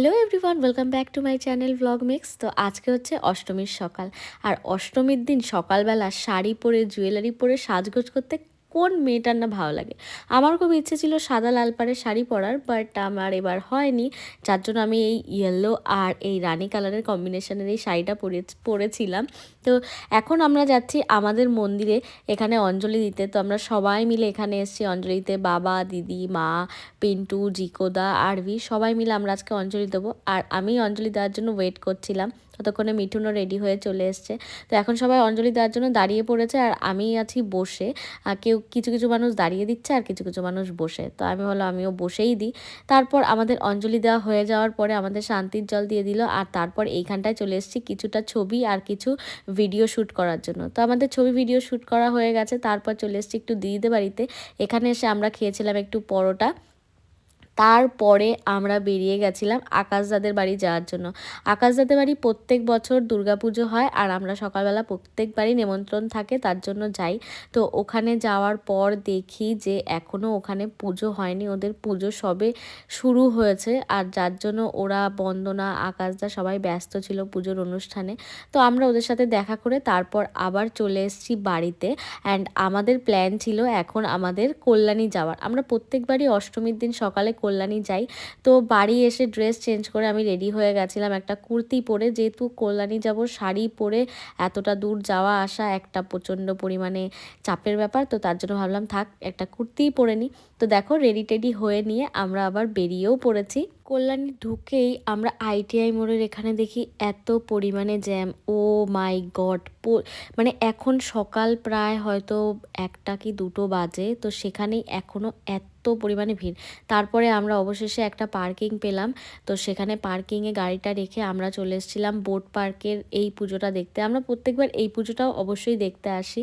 Hello everyone, welcome back to my channel blog mix তো আজকে হচ্ছে অষ্টমীর সকাল। আর অষ্টমীর দিন সকালবেলা শাড়ি পরে, জুয়েলারি পরে সাজগোজ করতে কোন মেয়েটার না ভালো লাগে? আমার খুব ইচ্ছে ছিল সাদা লাল পাড়ের শাড়ি পরার বাট আমার এবার হয়নি। যার জন্য আমি এই ইয়েলো আর এই রানি কালারের কম্বিনেশনের এই শাড়িটা পরে পরেছিলাম। তো এখন আমরা যাচ্ছি আমাদের মন্দিরে, এখানে অঞ্জলি দিতে। তো আমরা সবাই মিলে এখানে এসেছি অঞ্জলিতে। বাবা, দিদি, মা, পিন্টু, জিকোদা, আরভি, সবাই মিলে আমরা আজকে অঞ্জলি দেবো। আর আমি অঞ্জলি দেওয়ার জন্য ওয়েট করছিলাম। ততক্ষণে মিঠুনও রেডি হয়ে চলে এসছে। তো এখন সবাই অঞ্জলি দেওয়ার জন্য দাঁড়িয়ে পড়েছে আর আমি আছি বসে। কেউ কিছু কিছু মানুষ দাঁড়িয়ে দিচ্ছে আর কিছু কিছু মানুষ বসে। তো আমি বলো আমিও বসেই দিই। তারপর আমাদের অঞ্জলি দেওয়া হয়ে যাওয়ার পরে আমাদের শান্তির জল দিয়ে দিল। আর তারপর এইখানটায় চলে এসেছি কিছুটা ছবি আর কিছু ভিডিও শ্যুট করার জন্য। তো আমাদের ছবি ভিডিও শ্যুট করা হয়ে গেছে। তারপর চলে এসেছি একটু দিদিদের বাড়িতে। এখানে এসে আমরা খেয়েছিলাম একটু পরোটা। তারপরে আমরা বেরিয়ে গেছিলাম আকাশদাদের বাড়ি যাওয়ার জন্য। আকাশদাদের বাড়ি প্রত্যেক বছর দুর্গাপুজো হয় আর আমরা সকালবেলা প্রত্যেকবারই নিমন্ত্রণ থাকে, তার জন্য যাই। তো ওখানে যাওয়ার পর দেখি যে এখনও ওখানে পুজো হয়নি, ওদের পুজো সবে শুরু হয়েছে আর যার জন্য ওরা বন্দনা আকাশদা সবাই ব্যস্ত ছিল পুজোর অনুষ্ঠানে। তো আমরা ওদের সাথে দেখা করে তারপর আবার চলে এসেছি বাড়িতে অ্যান্ড আমাদের প্ল্যান ছিল এখন আমাদের কল্যাণী যাওয়ার। আমরা প্রত্যেকবারই অষ্টমীর দিন সকালে কল্যাণী যাই। তো বাড়ি এসে ড্রেস চেঞ্জ করে আমি রেডি হয়ে গেছিলাম একটা কুর্তি পরে। যেহেতু কল্যাণী যাব, শাড়ি পরে এতটা দূর যাওয়া আসা একটা প্রচণ্ড পরিমাণে চাপের ব্যাপার। তো তার জন্য ভাবলাম, থাক, একটা কুর্তিই পরে নিই তো দেখো রেডি টেডি হয়ে নিয়ে আমরা আবার বেরিয়েও পড়েছি। কল্যাণী ঢুকেই আমরা আইটিআই মোড়ের এখানে দেখি এত পরিমাণে জ্যাম ও মাই গড মানে এখন সকাল প্রায় হয়তো একটা কি দুটো বাজে। তো সেখানেই এখনও এত পরিমাণে ভিড়। তারপরে আমরা অবশেষে একটা পার্কিং পেলাম। তো সেখানে পার্কিংয়ে গাড়িটা রেখে আমরা চলে এসেছিলাম বোট পার্কের এই পুজোটা দেখতে। আমরা প্রত্যেকবার এই পুজোটাও অবশ্যই দেখতে আসি।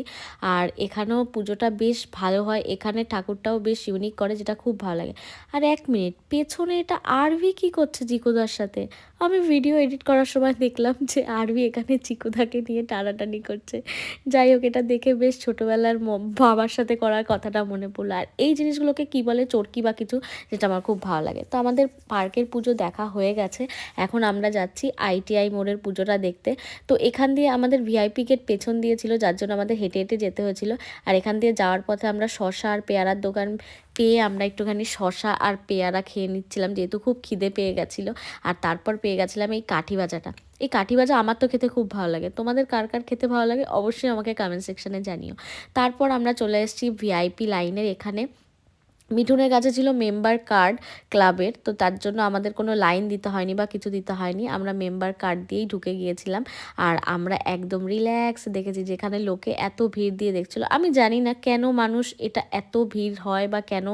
আর এখানেও পুজোটা বেশ ভালো হয়। এখানে ঠাকুরটাও বেশ ইউনিক করে, যেটা খুব ভালো লাগে। আর এক মিনিট পেছনে এটা আরভি কি করছে জিকুদার সাথে? আমি ভিডিও এডিট করার সময় দেখলাম যে আরভি এখানে চিকুদাকে নিয়ে টানাটানি করছে। যাই হোক, এটা দেখে বেশ ছোটোবেলার বাবার সাথে করার কথাটা মনে পড়ল। আর এই জিনিসগুলোকে কী বলে চরকি বা কিছু, যেটা আমার খুব ভালো লাগে। তো আমাদের পার্কের পুজো দেখা হয়ে গেছে। এখন আমরা যাচ্ছি আইটিআই মোড়ের পুজোটা দেখতে। তো এখান দিয়ে আমাদের ভিআইপি গেট পেছন দিয়েছিল, যার জন্য আমাদের হেঁটে হেঁটে যেতে হয়েছিল। আর এখান দিয়ে যাওয়ার পথে আমরা শশা আর পেয়ারার দোকান পেয়ে আমরা একটুখানি শশা আর পেয়ারা খেয়ে নিচ্ছিলাম, যেহেতু খুব খিদে পেয়ে গেছিল। আর তারপর পেয়ে গেছিলাম এই কাঠি ভাজাটা। এই কাঠি ভাজা আমার তো খেতে খুব ভালো লাগে। তোমাদের কার কার খেতে ভালো লাগে অবশ্যই আমাকে কমেন্ট সেকশানে জানিও। তারপর আমরা চলে এসেছি ভিআইপি লাইনের এখানে। মিঠুনের কাছে ছিল মেম্বার কার্ড ক্লাবের তো তার জন্য আমাদের কোনো লাইন দিতে হয়নি বা কিছু দিতে হয়নি। আমরা মেম্বার কার্ড দিয়েই ঢুকে গিয়েছিলাম। আর আমরা একদম রিল্যাক্স দেখেছি যেখানে লোকে এত ভিড় দিয়ে দেখছিল। আমি জানি না কেন মানুষ এটা এত ভিড় হয় বা কেন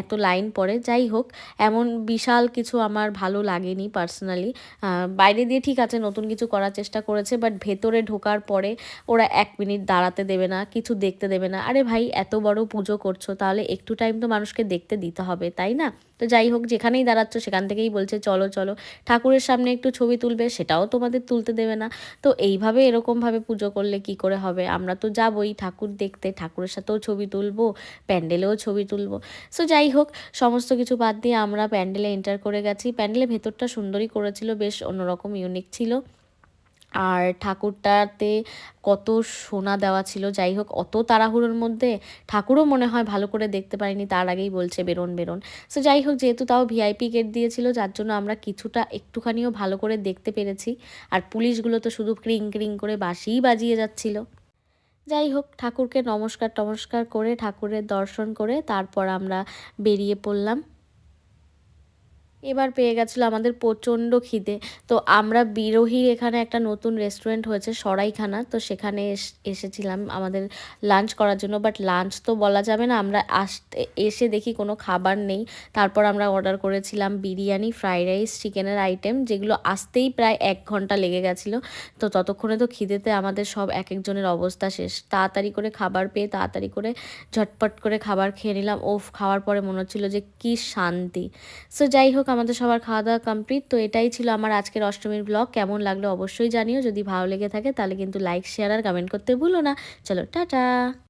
এত লাইন পড়ে। যাই হোক, এমন বিশাল কিছু আমার ভালো লাগেনি পার্সোনালি বাইরে দিয়ে ঠিক আছে, নতুন কিছু করার চেষ্টা করেছে বাট ভেতরে ঢোকার পরে ওরা এক মিনিট দাঁড়াতে দেবে না, কিছু দেখতে দেবে না। আরে ভাই, এত বড় পুজো করছ, তাহলে একটু টাইম তো মানুষকে দেখতে দিতে হবে, তাই না? তো যাই হোক, যেখানেই দাঁড়াচ্ছ সেখান থেকেই বলছে, চলো চলো, ঠাকুরের সামনে একটু ছবি তুলবে, সেটাও তোমাদের তুলতে দেবে না। তো এইভাবে, এরকমভাবে পুজো করলে কি করে হবে? আমরা তো যাবই, ঠাকুর দেখতে, ঠাকুরের সাথেও ছবি তুলবো, প্যান্ডেলেও ছবি তুলবো। সো যাই হোক, সমস্ত কিছু বাদ দিয়ে আমরা প্যান্ডেলে এন্টার করে গেছি। প্যান্ডেলের ভেতরটা সুন্দরই করেছিল, বেশ অন্যরকম ইউনিক ছিল। আর ঠাকুরটাতে কত সোনা দেওয়া ছিল, যাই হোক অত তাড়াহুড়োর মধ্যে ঠাকুরও মনে হয় ভালো করে দেখতে পারিনি, তার আগেই বলছে বেরোন বেরোন। সো যাই হোক, যেহেতু তাও ভিআইপি গেট দিয়েছিল, যার জন্য আমরা কিছুটা একটুখানিও ভালো করে দেখতে পেরেছি। আর পুলিশগুলো তো শুধু ক্রিং ক্রিং করে বাসিই বাজিয়ে যাচ্ছিল। যাই হোক, ঠাকুরকে নমস্কার, টমস্কার করে ঠাকুরের দর্শন করে তারপর আমরা বেরিয়ে পড়লাম। এবার পেয়ে গেছিল আমাদের প্রচণ্ড খিদে। তো আমরা বিরোহীর এখানে একটা নতুন রেস্টুরেন্ট হয়েছে সরাইখানা। তো সেখানে এসেছিলাম আমাদের লাঞ্চ করার জন্য। বাট লাঞ্চ তো বলা যাবে না, আমরা আসতে, এসে দেখি কোনো খাবার নেই। তারপর আমরা অর্ডার করেছিলাম বিরিয়ানি ফ্রাইড রাইস চিকেনের আইটেম যেগুলো আসতেই প্রায় এক ঘণ্টা লেগে গেছিল। তো ততক্ষণে তো খিদেতে আমাদের সব এক একজনের অবস্থা শেষ। তাড়াতাড়ি করে খাবার পেয়ে তাড়াতাড়ি করে ঝটপট করে খাবার খেয়ে নিলাম। ওফ, খাওয়ার পরে মনে হচ্ছিল যে কী শান্তি। সো যাই হোক আমাদের সবার খাওয়া দাওয়া কমপ্লিট তো এটাই ছিল আমার আজকের অষ্টমীর ব্লগ কেমন লাগল অবশ্যই জানিও। যদি ভালো লেগে থাকে তাহলে কিন্তু লাইক শেয়ার আর কমেন্ট করতে ভুলো না। চলো, টাটা!